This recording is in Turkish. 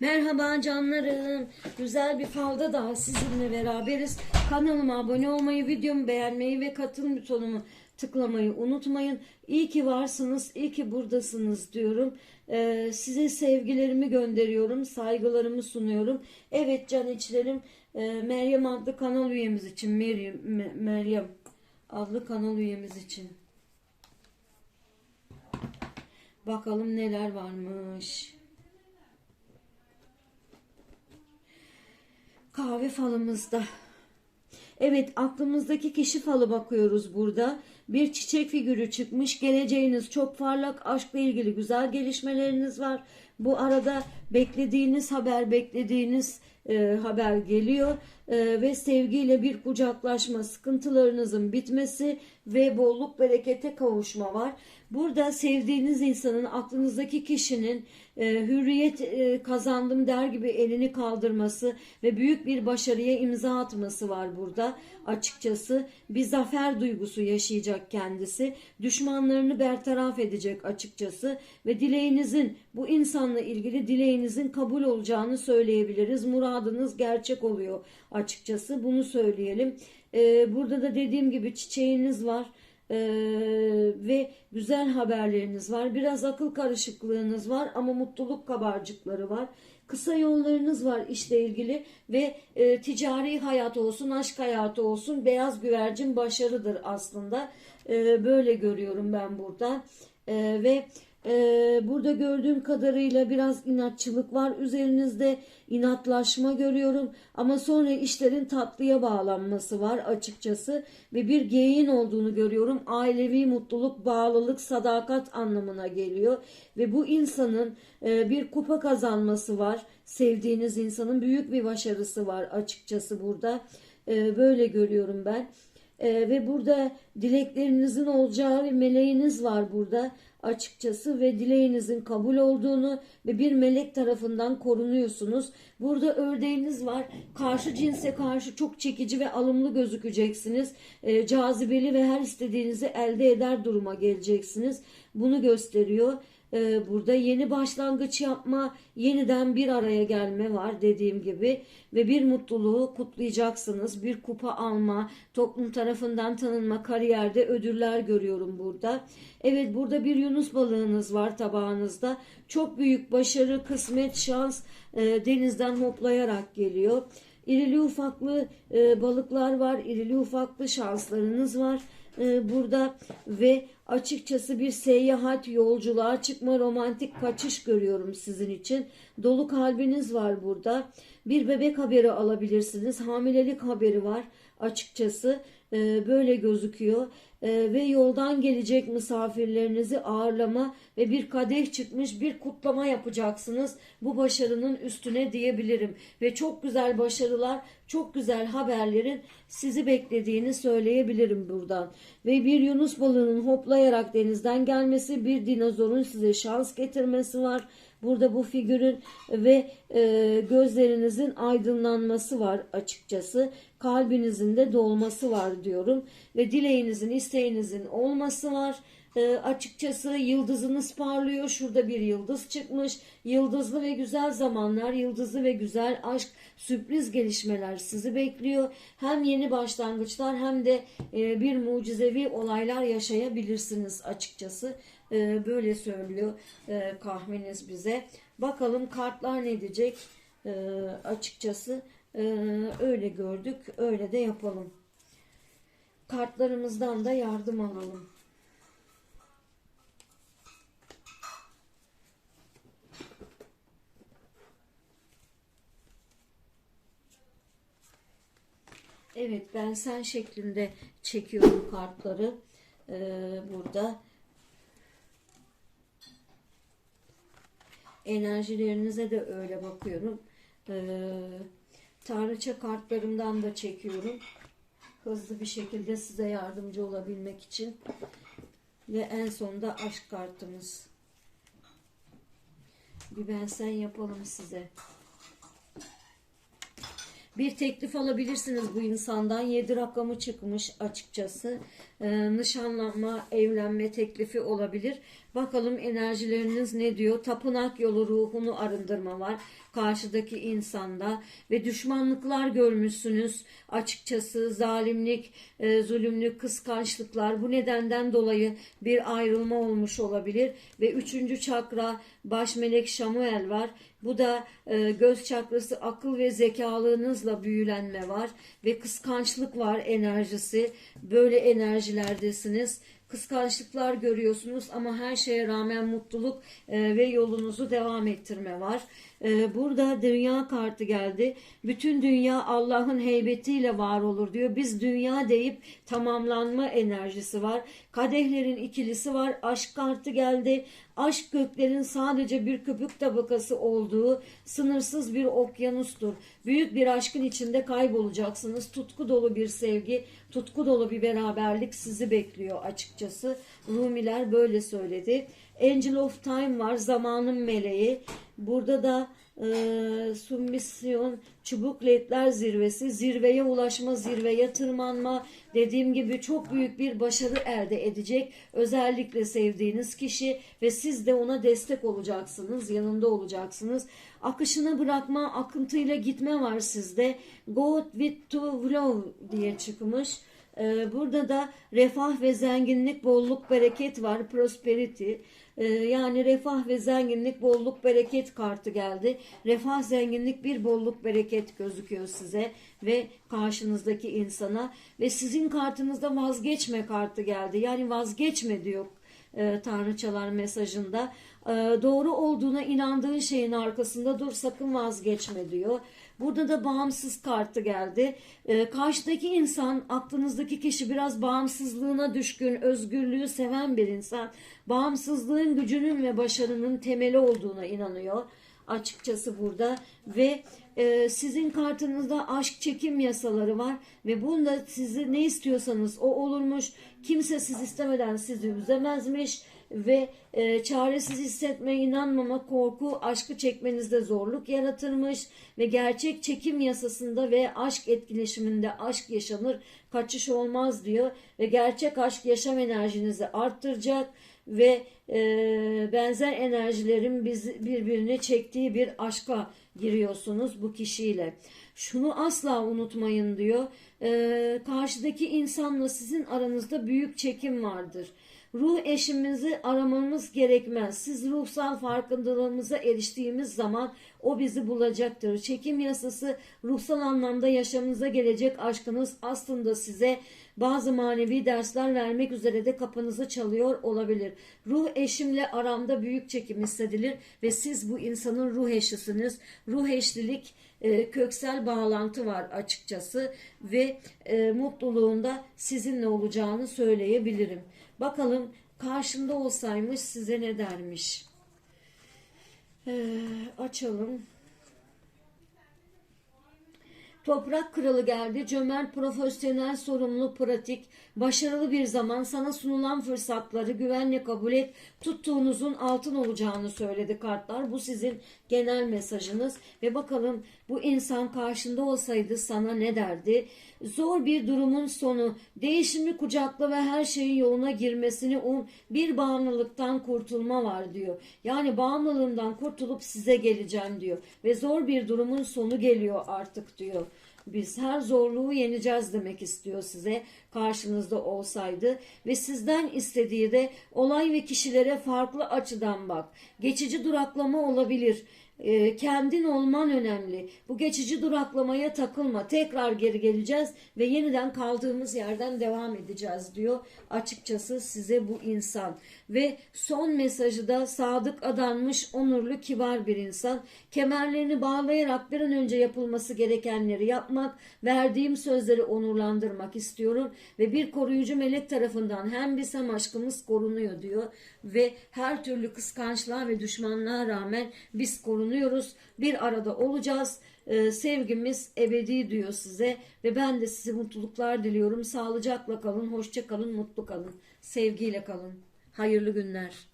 Merhaba canlarım. Güzel bir falda daha sizinle beraberiz. Kanalıma abone olmayı, videomu beğenmeyi ve katıl butonumu tıklamayı unutmayın. İyi ki varsınız, iyi ki buradasınız diyorum. Ee, size sevgilerimi gönderiyorum, saygılarımı sunuyorum. Evet can içlerim, e, Meryem adlı kanal üyemiz için, Meryem, Me- Meryem adlı kanal üyemiz için. Bakalım neler varmış. Kahve falımızda. Evet aklımızdaki kişi falı bakıyoruz burada. Bir çiçek figürü çıkmış. Geleceğiniz çok parlak. Aşkla ilgili güzel gelişmeleriniz var. Bu arada beklediğiniz haber, beklediğiniz e, haber geliyor. E, ve sevgiyle bir kucaklaşma, sıkıntılarınızın bitmesi ve bolluk berekete kavuşma var. Burada sevdiğiniz insanın, aklınızdaki kişinin e, hürriyet e, kazandım der gibi elini kaldırması ve büyük bir başarıya imza atması var burada açıkçası. Bir zafer duygusu yaşayacak kendisi. Düşmanlarını bertaraf edecek açıkçası ve dileğinizin bu insanla ilgili dileğinizin kabul olacağını söyleyebiliriz. Muradınız gerçek oluyor açıkçası. Bunu söyleyelim. E, burada da dediğim gibi çiçeğiniz var. Ee, ve güzel haberleriniz var. Biraz akıl karışıklığınız var ama mutluluk kabarcıkları var. Kısa yollarınız var işle ilgili ve e, ticari hayat olsun, aşk hayatı olsun beyaz güvercin başarıdır aslında. E, böyle görüyorum ben burada. E, ve ee, burada gördüğüm kadarıyla biraz inatçılık var üzerinizde. İnatlaşma görüyorum. Ama sonra işlerin tatlıya bağlanması var açıkçası. Ve bir geyin olduğunu görüyorum. Ailevi mutluluk bağlılık sadakat anlamına geliyor. Ve bu insanın e, bir kupa kazanması var. Sevdiğiniz insanın büyük bir başarısı var açıkçası burada. Ee, böyle görüyorum ben ee, ve burada dileklerinizin olacağı bir meleğiniz var burada açıkçası ve dileğinizin kabul olduğunu ve bir melek tarafından korunuyorsunuz. Burada ördeğiniz var. Karşı cinse karşı çok çekici ve alımlı gözükeceksiniz. Ee, cazibeli ve her istediğinizi elde eder duruma geleceksiniz. Bunu gösteriyor. Ee, burada yeni başlangıç yapma, yeniden bir araya gelme var dediğim gibi ve bir mutluluğu kutlayacaksınız. Bir kupa alma, toplum tarafından tanınma, kariyerde ödüller görüyorum burada. Evet burada bir Yunus balığınız var tabağınızda. Çok büyük başarı, kısmet, şans e, denizden hoplayarak geliyor. İrili ufaklı e, balıklar var, irili ufaklı şanslarınız var e, burada ve açıkçası bir seyahat, yolculuğa çıkma, romantik kaçış görüyorum sizin için. Dolu kalbiniz var burada. Bir bebek haberi alabilirsiniz. Hamilelik haberi var açıkçası. E, böyle gözüküyor. E, ve yoldan gelecek misafirlerinizi ağırlama ve bir kadeh çıkmış bir kutlama yapacaksınız. Bu başarının üstüne diyebilirim. Ve çok güzel başarılar, çok güzel haberlerin sizi beklediğini söyleyebilirim buradan. Ve bir Yunus balığının hoplayarak denizden gelmesi, bir dinozorun size şans getirmesi var. Burada bu figürün ve e, gözlerinizin aydınlanması var açıkçası. Kalbinizin de dolması var diyorum. Ve dileğinizin, isteğinizin olması var. E, açıkçası yıldızınız parlıyor. Şurada bir yıldız çıkmış. Yıldızlı ve güzel zamanlar, yıldızlı ve güzel aşk, sürpriz gelişmeler sizi bekliyor. Hem yeni başlangıçlar hem de e, bir mucizevi olaylar yaşayabilirsiniz açıkçası. E, böyle söylüyor e, kahveniz bize. Bakalım kartlar ne diyecek? E, açıkçası e, öyle gördük, öyle de yapalım. Kartlarımızdan da yardım alalım. Evet ben sen şeklinde çekiyorum kartları ee, burada. Enerjilerinize de öyle bakıyorum. Ee, tanrıça kartlarımdan da çekiyorum. Hızlı bir şekilde size yardımcı olabilmek için. Ve en sonunda aşk kartımız. Bir ben sen yapalım size. Bir teklif alabilirsiniz bu insandan. 7 rakamı çıkmış açıkçası. Ee, nişanlanma, evlenme teklifi olabilir. Bakalım enerjileriniz ne diyor? Tapınak yolu ruhunu arındırma var karşıdaki insanda ve düşmanlıklar görmüşsünüz. Açıkçası zalimlik, e, zulümlük, kıskançlıklar bu nedenden dolayı bir ayrılma olmuş olabilir ve üçüncü çakra baş melek Şamuel var. Bu da e, göz çakrası akıl ve zekalığınızla büyülenme var ve kıskançlık var enerjisi. Böyle enerjilerdesiniz kıskançlıklar görüyorsunuz ama her şeye rağmen mutluluk e, ve yolunuzu devam ettirme var. E, burada dünya kartı geldi. Bütün dünya Allah'ın heybetiyle var olur diyor. Biz dünya deyip tamamlanma enerjisi var. Kadehlerin ikilisi var. Aşk kartı geldi. Aşk göklerin sadece bir köpük tabakası olduğu sınırsız bir okyanustur. Büyük bir aşkın içinde kaybolacaksınız. Tutku dolu bir sevgi, tutku dolu bir beraberlik sizi bekliyor açıkçası. Rumiler böyle söyledi. Angel of Time var, zamanın meleği. Burada da e, submisyon, çubuk ledler zirvesi, zirveye ulaşma, zirveye tırmanma. Dediğim gibi çok büyük bir başarı elde edecek. Özellikle sevdiğiniz kişi ve siz de ona destek olacaksınız, yanında olacaksınız. Akışını bırakma, akıntıyla gitme var sizde. Go with to flow diye çıkmış. Ee, Burada da refah ve zenginlik, bolluk, bereket var. Prosperity. Ee, Yani refah ve zenginlik, bolluk, bereket kartı geldi. Refah, zenginlik, bir bolluk, bereket gözüküyor size ve karşınızdaki insana. Ve sizin kartınızda vazgeçme kartı geldi. Yani vazgeçme diyor e, tanrıçalar mesajında. E, doğru olduğuna inandığın şeyin arkasında dur sakın vazgeçme diyor. Burada da bağımsız kartı geldi. E, karşıdaki insan, aklınızdaki kişi biraz bağımsızlığına düşkün, özgürlüğü seven bir insan. Bağımsızlığın gücünün ve başarının temeli olduğuna inanıyor açıkçası burada. Ve e, sizin kartınızda aşk çekim yasaları var. Ve bunda sizi ne istiyorsanız o olurmuş. Kimse siz istemeden sizi üzemezmiş. Ve e, çaresiz hissetme, inanmama, korku, aşkı çekmenizde zorluk yaratırmış. Ve gerçek çekim yasasında ve aşk etkileşiminde aşk yaşanır, kaçış olmaz diyor. Ve gerçek aşk yaşam enerjinizi arttıracak ve e, benzer enerjilerin biz, birbirine çektiği bir aşka giriyorsunuz bu kişiyle. Şunu asla unutmayın diyor. E, karşıdaki insanla sizin aranızda büyük çekim vardır. Ruh eşimizi aramamız gerekmez. Siz ruhsal farkındalığımıza eriştiğimiz zaman o bizi bulacaktır. Çekim yasası ruhsal anlamda yaşamınıza gelecek aşkınız aslında size bazı manevi dersler vermek üzere de kapınızı çalıyor olabilir. Ruh eşimle aramda büyük çekim hissedilir ve siz bu insanın ruh eşisiniz. Ruh eşlilik e, köksel bağlantı var açıkçası ve e, mutluluğunda sizinle olacağını söyleyebilirim. Bakalım karşında olsaymış size ne dermiş? Ee, açalım. Toprak kralı geldi. Cömert, profesyonel, sorumlu, pratik, başarılı bir zaman sana sunulan fırsatları güvenle kabul et. Tuttuğunuzun altın olacağını söyledi kartlar. Bu sizin genel mesajınız. Ve bakalım bu insan karşında olsaydı sana ne derdi? Zor bir durumun sonu, değişimi kucakla ve her şeyin yoluna girmesini um, bir bağımlılıktan kurtulma var diyor. Yani bağımlılığından kurtulup size geleceğim diyor. Ve zor bir durumun sonu geliyor artık diyor. Biz her zorluğu yeneceğiz demek istiyor size karşınızda olsaydı ve sizden istediği de olay ve kişilere farklı açıdan bak. Geçici duraklama olabilir. Ee, kendin olman önemli. Bu geçici duraklamaya takılma. Tekrar geri geleceğiz ve yeniden kaldığımız yerden devam edeceğiz diyor. Açıkçası size bu insan. Ve son mesajı da sadık adanmış, onurlu, kibar bir insan. Kemerlerini bağlayarak bir an önce yapılması gerekenleri yapmak, verdiğim sözleri onurlandırmak istiyorum ve bir koruyucu melek tarafından hem biz hem aşkımız korunuyor diyor ve her türlü kıskançlığa ve düşmanlığa rağmen biz korunuyoruz. Bir arada olacağız. Ee, sevgimiz ebedi diyor size ve ben de size mutluluklar diliyorum. Sağlıcakla kalın, hoşça kalın, mutlu kalın. Sevgiyle kalın. Hayırlı günler.